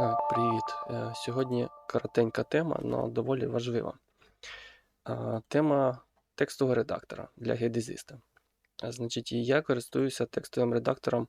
Е, Привіт. Е, Сьогодні коротенька тема, але доволі важлива. Е, Тема текстового редактора для геодезиста. Значить, я користуюся текстовим редактором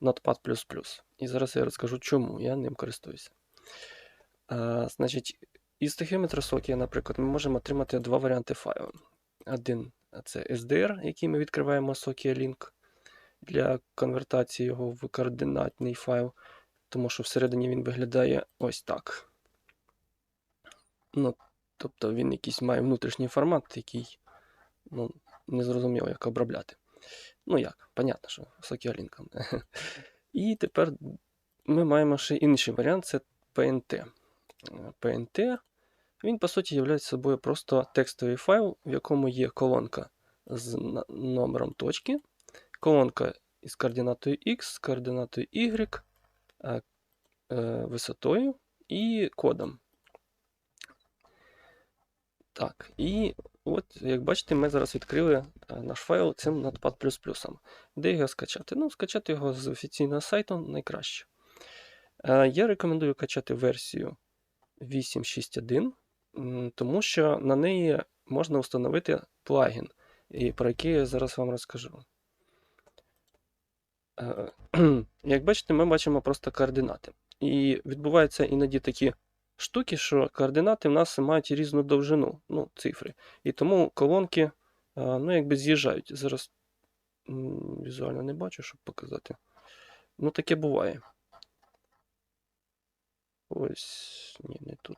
Notepad++. І зараз я розкажу, чому я ним користуюся. Значить, із тахіометра Sokія, наприклад, ми можемо отримати два варіанти файлу. Один це SDR, який ми відкриваємо Sokia Link для конвертації його в координатний файл тому що всередині він виглядає ось так. Ну, Тобто він якийсь має внутрішній формат, який ну, не зрозуміло, як обробляти. Ну як, понятно, що сокіалінком. І тепер ми маємо ще інший варіант це PNT. PNT, він, по суті, є собою просто текстовий файл, в якому є колонка з номером точки, колонка із координатою X, з координатою Y висотою і кодом. Так, і от, як бачите, ми зараз відкрили наш файл цим Notepad++. Де його скачати? Ну, скачати його з офіційного сайту найкраще. Я рекомендую качати версію 8.6.1, тому що на неї можна встановити плагін, про який я зараз вам розкажу. Як бачите, ми бачимо просто координати. І відбуваються іноді такі штуки, що координати в нас мають різну довжину, ну, цифри. І тому колонки ну, якби з'їжджають. Зараз візуально не бачу, щоб показати. Ну, таке буває. Ось, ні, не тут.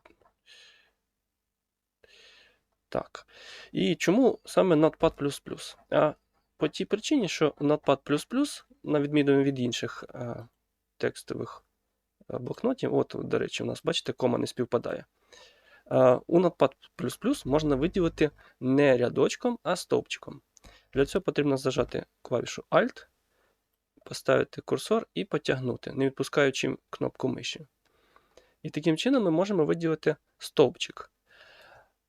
Так. І чому саме Notepad++? А по тій причині, що Notepad++, на відміну від інших а, текстових блокнотів, от, до речі, у нас, бачите, кома не співпадає. А, у Notepad++ можна виділити не рядочком, а стовпчиком. Для цього потрібно зажати клавішу Alt, поставити курсор і потягнути, не відпускаючи кнопку миші. І таким чином ми можемо виділити стовпчик.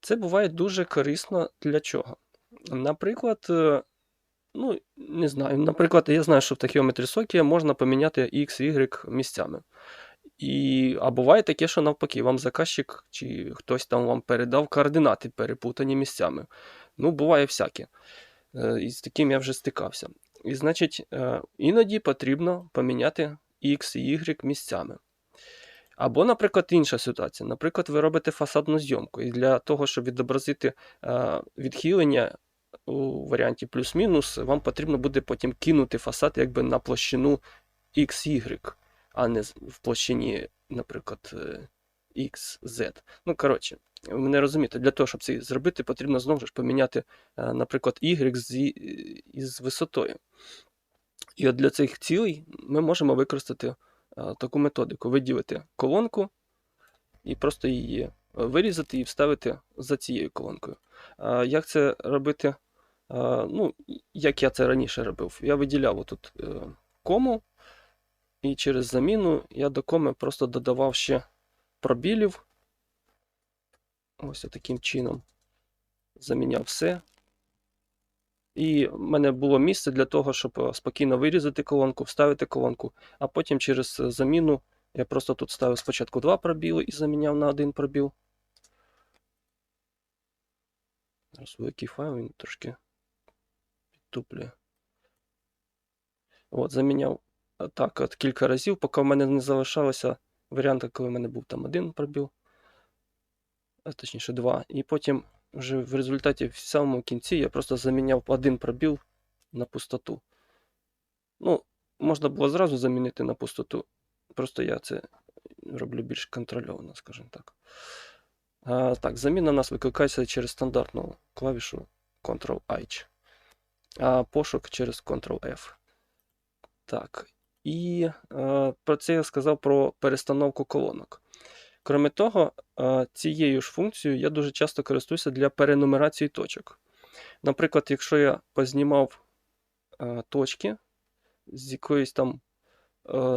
Це буває дуже корисно для чого? Наприклад, ну, не знаю, наприклад, я знаю, що в тахіометрі Sokія можна поміняти X, Y місцями. І, А буває таке, що навпаки, вам заказчик чи хтось там вам передав координати, перепутані місцями. Ну, буває всяке. І з таким я вже стикався. І значить, іноді потрібно поміняти X і Y місцями. Або, наприклад, інша ситуація. Наприклад, ви робите фасадну зйомку, і для того, щоб відобразити відхилення у варіанті плюс-мінус, вам потрібно буде потім кинути фасад якби на площину XY, а не в площині, наприклад, XZ. Ну, коротше, ви мене розумієте, для того, щоб це зробити, потрібно знову ж поміняти, наприклад, Y з, із висотою. І от для цих цілей ми можемо використати таку методику: виділити колонку і просто її вирізати і вставити за цією колонкою. Як це робити? Ну, Як я це раніше робив? Я виділяв отут е, кому, і через заміну я до коми просто додавав ще пробілів. Ось таким чином заміняв все. І в мене було місце для того, щоб спокійно вирізати колонку, вставити колонку, а потім через заміну я просто тут ставив спочатку два пробіли і заміняв на один пробіл. Зараз великий файл, він трошки підтуплює. От, заміняв так от кілька разів, поки в мене не залишалося варіанти, коли в мене був там один пробіл, а точніше два. І потім вже в результаті в самому кінці я просто заміняв один пробіл на пустоту. Ну, можна було зразу замінити на пустоту. Просто я це роблю більш контрольовано, скажімо так. А, Так, заміна у нас викликається через стандартну клавішу Ctrl-H, а пошук через Ctrl-F. Так. І а, про це я сказав про перестановку колонок. Кроме того, цією ж функцією я дуже часто користуюся для перенумерації точок. Наприклад, якщо я познімав точки з якоюсь там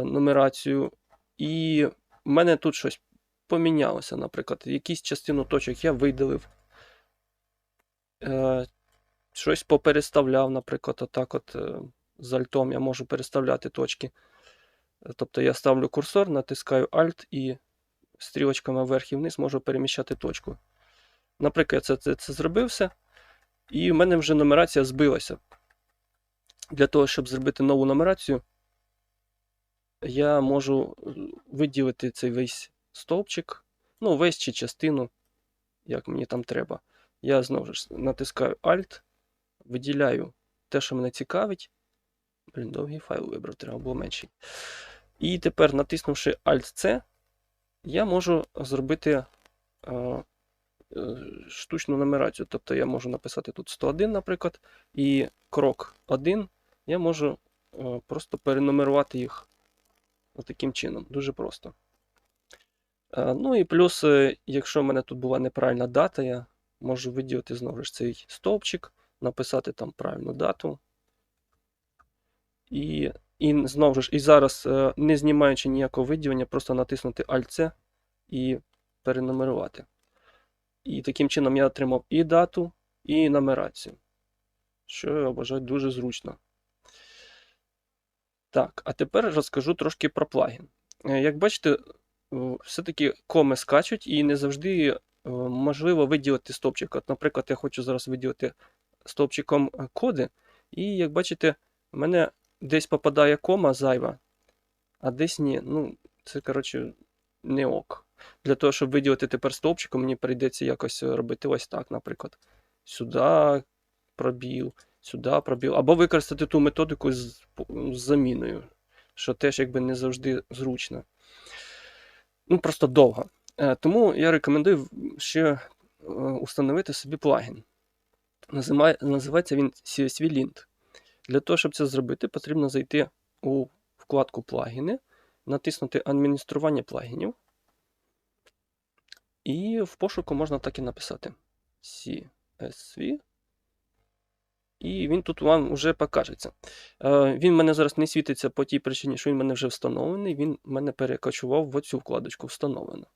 нумерацією, і в мене тут щось помінялося, наприклад, якісь частину точок я видалив, щось попереставляв, наприклад, отак от з альтом я можу переставляти точки. Тобто я ставлю курсор, натискаю Alt і стрілочками вверх і вниз можу переміщати точку. Наприклад, я це, це, це зробив і в мене вже нумерація збилася. Для того, щоб зробити нову нумерацію, я можу е, виділити цей весь стовпчик, ну, весь чи частину, як мені там треба. Я знову ж натискаю Alt, виділяю те, що мене цікавить. Блін, довгий файл вибрав, треба було менший. І тепер, натиснувши Alt-C, я можу зробити е, е, штучну нумерацію. Тобто я можу написати тут 101, наприклад, і крок 1 я можу е, просто перенумерувати їх таким чином. Дуже просто. Е, ну і плюс, е, якщо в мене тут була неправильна дата, я можу виділити знову ж цей стовпчик, написати там правильну дату. І і знову ж, і зараз, е, не знімаючи ніякого виділення, просто натиснути Alt-C і перенумерувати. І таким чином я отримав і дату, і нумерацію. Що я вважаю дуже зручно. Так, а тепер розкажу трошки про плагін. Е, Як бачите, е, все-таки коми скачуть і не завжди можливо виділити стовпчик. От, наприклад, я хочу зараз виділити стовпчиком е, коди, і як бачите, в мене десь попадає кома зайва, а десь ні. Ну, це, коротше, не ок. Для того, щоб виділити тепер стовпчиком, мені прийдеться якось робити ось так, наприклад. Сюди пробіл, сюди пробіл. Або використати ту методику з, з заміною, що теж якби не завжди зручно. Ну, просто довго. Е, Тому я рекомендую ще е, установити собі плагін. Називає, називається він CSV Lint. Для того, щоб це зробити, потрібно зайти у вкладку плагіни, натиснути Адміністрування плагінів. І в пошуку можна так і написати CSV. І він тут вам вже покажеться. Е, Він в мене зараз не світиться по тій причині, що він в мене вже встановлений. Він мене перекочував в оцю вкладочку встановлено.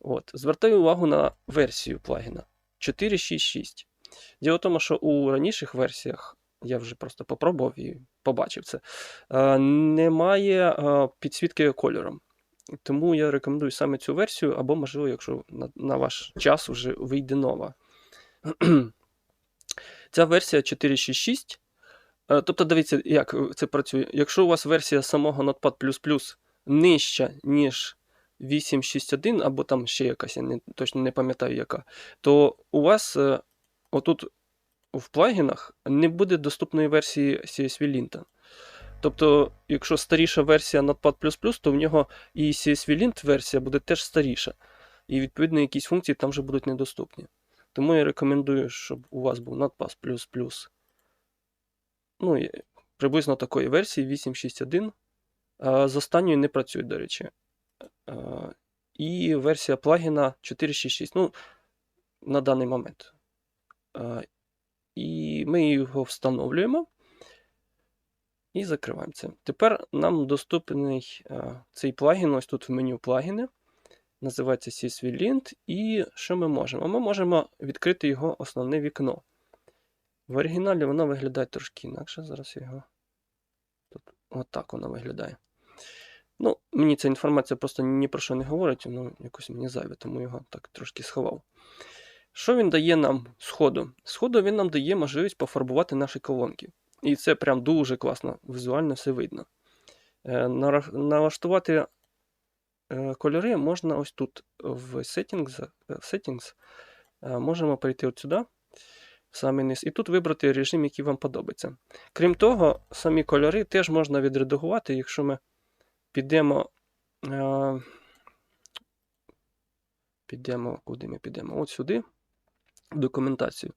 От. Звертаю увагу на версію плагіна 4.6.6. Діло в тому, що у раніших версіях, я вже просто попробував і побачив це, е, немає е, підсвітки кольором. Тому я рекомендую саме цю версію, або, можливо, якщо на, на ваш час вже вийде нова. Ця версія 4.6.6. Е, Тобто, дивіться, як це працює. Якщо у вас версія самого Notepad нижча, ніж 8.6.1, або там ще якась, я не, точно не пам'ятаю яка, то у вас отут в плагінах не буде доступної версії CSV Lint. Тобто, якщо старіша версія Notepad++, то в нього і CSV Lint версія буде теж старіша. І, відповідно, якісь функції там вже будуть недоступні. Тому я рекомендую, щоб у вас був Notepad++. Ну, приблизно такої версії 8.6.1. З останньою не працює, до речі. І версія плагіна 4.6.6. Ну, на даний момент. І ми його встановлюємо. І закриваємо це. Тепер нам доступний цей плагін, ось тут в меню плагіни. Називається CSV Lint. І що ми можемо? Ми можемо відкрити його основне вікно. В оригіналі воно виглядає трошки інакше. Зараз його. Тут отак воно виглядає. Ну, мені ця інформація просто ні про що не говорить, воно якось мені зайве, тому його так трошки сховав. Що він дає нам з ходу? З ходу він нам дає можливість пофарбувати наші колонки. І це прям дуже класно, візуально все видно. Е, Налаштувати е, кольори можна ось тут в Settings. В settings. Е, Можемо перейти от сюди, в самий низ, і тут вибрати режим, який вам подобається. Крім того, самі кольори теж можна відредагувати, якщо ми підемо. Підемо, куди ми підемо? От сюди, документацію.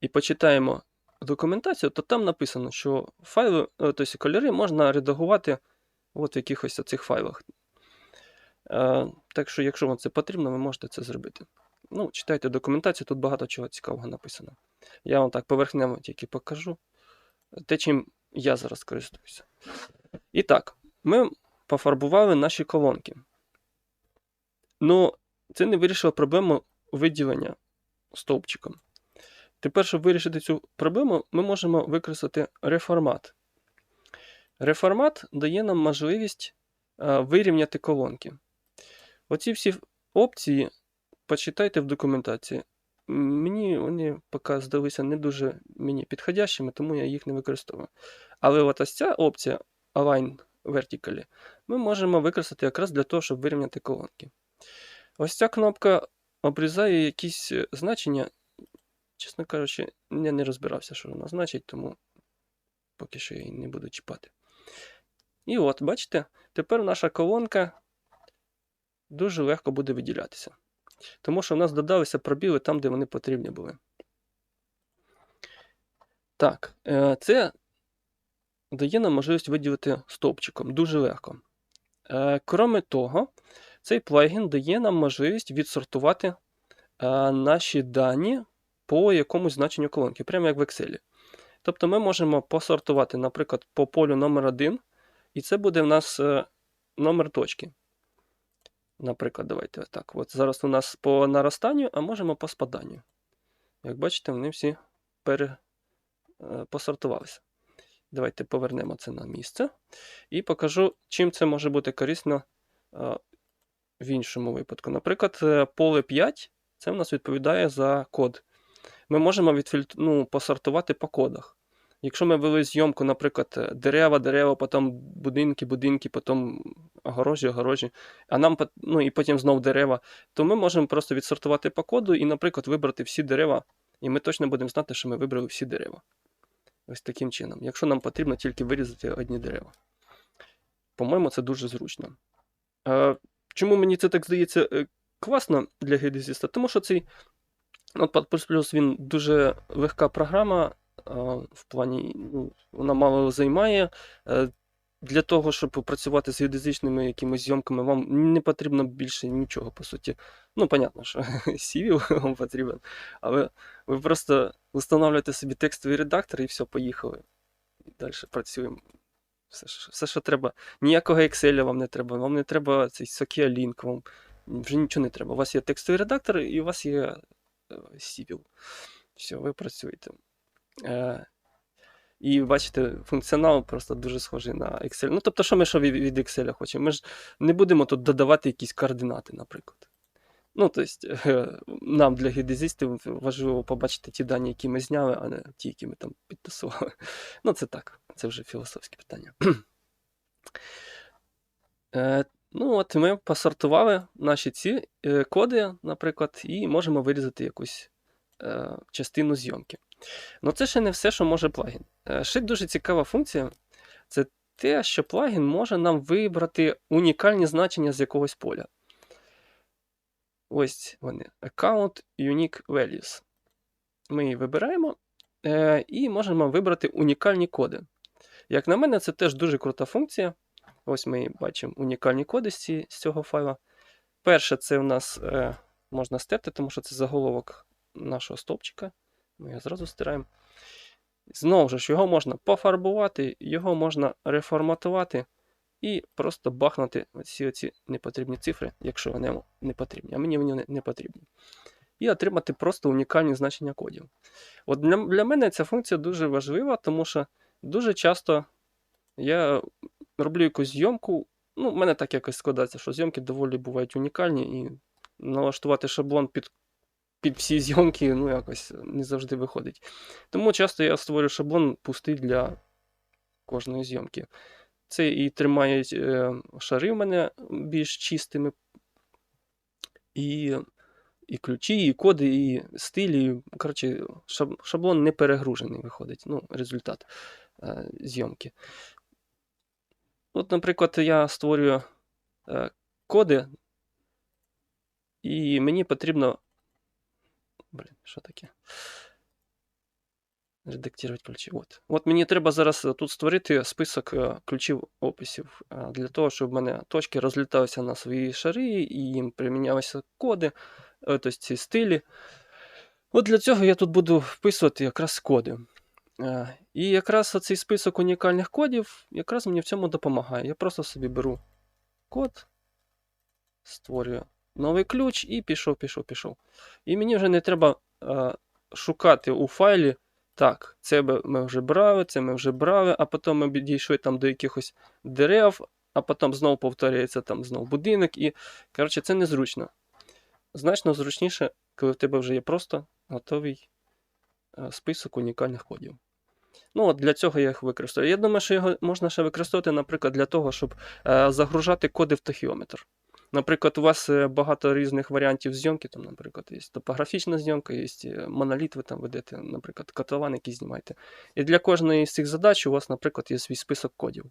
І почитаємо документацію, то там написано, що файли, тобто кольори можна редагувати от в якихось цих файлах. Так що, якщо вам це потрібно, ви можете це зробити. Ну, Читайте документацію, тут багато чого цікавого написано. Я вам так поверхнево тільки покажу те, чим я зараз користуюся. І так, ми пофарбували наші колонки. Ну, це не вирішило проблему виділення стовпчиком. Тепер, щоб вирішити цю проблему, ми можемо використати реформат. Реформат дає нам можливість е, вирівняти колонки. Оці всі опції почитайте в документації. Мені вони поки здалися не дуже мені підходящими, тому я їх не використовую. Але от ось ця опція Align Vertically ми можемо використати якраз для того, щоб вирівняти колонки. Ось ця кнопка обрізає якісь е, значення. Чесно кажучи, я не розбирався, що вона значить, тому поки що я її не буду чіпати. І от, бачите, тепер наша колонка дуже легко буде виділятися. Тому що в нас додалися пробіли там, де вони потрібні були. Так, е, це дає нам можливість виділити стовпчиком дуже легко. Е, Кроме того, цей плагін дає нам можливість відсортувати е, наші дані по якомусь значенню колонки, прямо як в Excel. Тобто ми можемо посортувати, наприклад, по полю номер 1 і це буде в нас е, номер точки. Наприклад, давайте так. От зараз у нас по наростанню, а можемо по спаданню. Як бачите, вони всі пере, е, посортувалися. Давайте повернемо це на місце і покажу, чим це може бути корисно в іншому випадку. Наприклад, е, поле 5 це в нас відповідає за код. Ми можемо відфільтр... ну, посортувати по кодах. Якщо ми вели зйомку, наприклад, е, дерева, дерева, потім будинки, будинки, потім огорожі, огорожі, а нам ну, і потім знов дерева, то ми можемо просто відсортувати по коду і, наприклад, вибрати всі дерева, і ми точно будемо знати, що ми вибрали всі дерева. Ось таким чином. Якщо нам потрібно тільки вирізати одні дерева. По-моєму, це дуже зручно. Чому мені це так здається е, класно для геодезіста? Тому що цей Notepad++ він дуже легка програма, е, в плані, ну, вона мало займає. Е, Для того, щоб працювати з геодезичними якимись зйомками, вам не потрібно більше нічого, по суті. Ну, понятно, що CV вам потрібен, але ви просто встановлюєте собі текстовий редактор і все, поїхали. І далі працюємо. Все, все, що треба. Ніякого Excel вам не треба, вам не треба цей Sokia Link, вам вже нічого не треба. У вас є текстовий редактор і у вас є е, Civil. Все, ви працюєте. Е, і бачите, функціонал просто дуже схожий на Excel. Ну, тобто, що ми що від Excel хочемо? Ми ж не будемо тут додавати якісь координати, наприклад. Ну, тобто, нам для геодезистів важливо побачити ті дані, які ми зняли, а не ті, які ми там підтасували. Ну, це так, це вже філософське питання. Е, ну, от ми посортували наші ці е, коди, наприклад, і можемо вирізати якусь е, частину зйомки. Ну, це ще не все, що може плагін. Ще дуже цікава функція це те, що плагін може нам вибрати унікальні значення з якогось поля. Ось вони. Account Unique Values. Ми її вибираємо е, і можемо вибрати унікальні коди. Як на мене, це теж дуже крута функція. Ось ми бачимо унікальні коди з, цього файла. Перше, це у нас е, можна стерти, тому що це заголовок нашого стовпчика. Ми його зразу стираємо. Знову ж, його можна пофарбувати, його можна реформатувати і просто бахнути всі оці непотрібні цифри, якщо вони не потрібні. А мені вони не- потрібні. І отримати просто унікальні значення кодів. От для, для мене ця функція дуже важлива, тому що дуже часто я роблю якусь зйомку. Ну, в мене так якось складається, що зйомки доволі бувають унікальні, і налаштувати шаблон під, під всі зйомки ну, якось не завжди виходить. Тому часто я створю шаблон пустий для кожної зйомки. Це і тримає е, шари в мене більш чистими, і, і ключі, і коди, і стилі. Коротше, шаблон не перегружений виходить. Ну, результат е, зйомки. От, наприклад, я створюю е, коди, і мені потрібно. Блін, що таке? Редактувати ключі. От. От мені треба зараз е, тут створити список е, ключів описів е, для того, щоб в мене точки розліталися на свої шари і їм примінялися коди, тобто ці стилі. От для цього я тут буду вписувати якраз коди. Е, І якраз цей список унікальних кодів якраз мені в цьому допомагає. Я просто собі беру код, створюю новий ключ і пішов, пішов, пішов. І мені вже не треба е, шукати у файлі. Так, це ми вже брали, це ми вже брали, а потім ми підійшли там до якихось дерев, а потім знову повторюється там знову будинок, і коротше, це незручно. Значно зручніше, коли в тебе вже є просто готовий е, список унікальних кодів. Ну, от для цього я їх використовую. Я думаю, що його можна ще використовувати, наприклад, для того, щоб е, загружати коди в тахіометр. Наприклад, у вас е, багато різних варіантів зйомки, там, наприклад, є топографічна зйомка, є е, моноліт, ви там ведете, наприклад, котлован, який знімаєте. І для кожної з цих задач у вас, наприклад, є свій список кодів.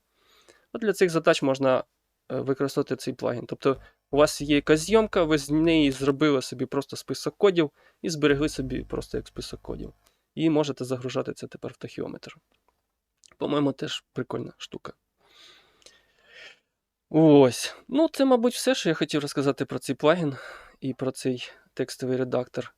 От для цих задач можна е, використовувати цей плагін. Тобто у вас є якась зйомка, ви з неї зробили собі просто список кодів і зберегли собі просто як список кодів. І можете загружати це тепер в тахіометр. По-моєму, теж прикольна штука. Ось. Ну, це, мабуть, все, що я хотів розказати про цей плагін і про цей текстовий редактор.